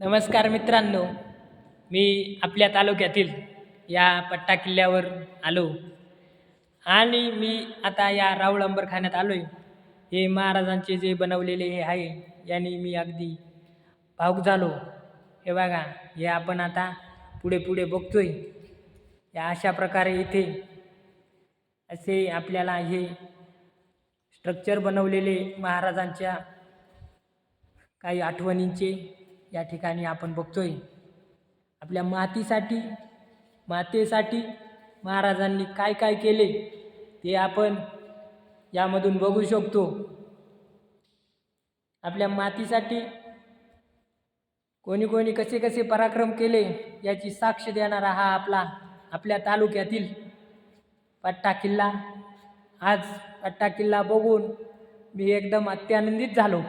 नमस्कार मित्रांनो मी आपल्या तालुक्यातील या पट्टा किल्ल्यावर आलो आणि मी आता या राऊळ अंबरखान्यात आलो आहे हे महाराजांचे जे बनवलेले हे आहे यांनी मी अगदी भाऊक झालो. हे बघा हे आपण आता पुढे पुढे बघतोय. या अशा प्रकारे इथे असे आपल्याला हे स्ट्रक्चर बनवलेले महाराजांच्या काही आठवणींचे या ठिकाणी आपण बघतोय. आपल्या मातीसाठी मातेसाठी महाराजांनी काय काय केले ते आपण यामधून बघू शकतो. आपल्या मातीसाठी कोणी कोणी कसे कसे पराक्रम केले याची साक्ष देणारा हा आपला आपल्या तालुक्यातील पट्टा किल्ला. आज पट्टा किल्ला बघून मी एकदम अत्यानंदित झालो.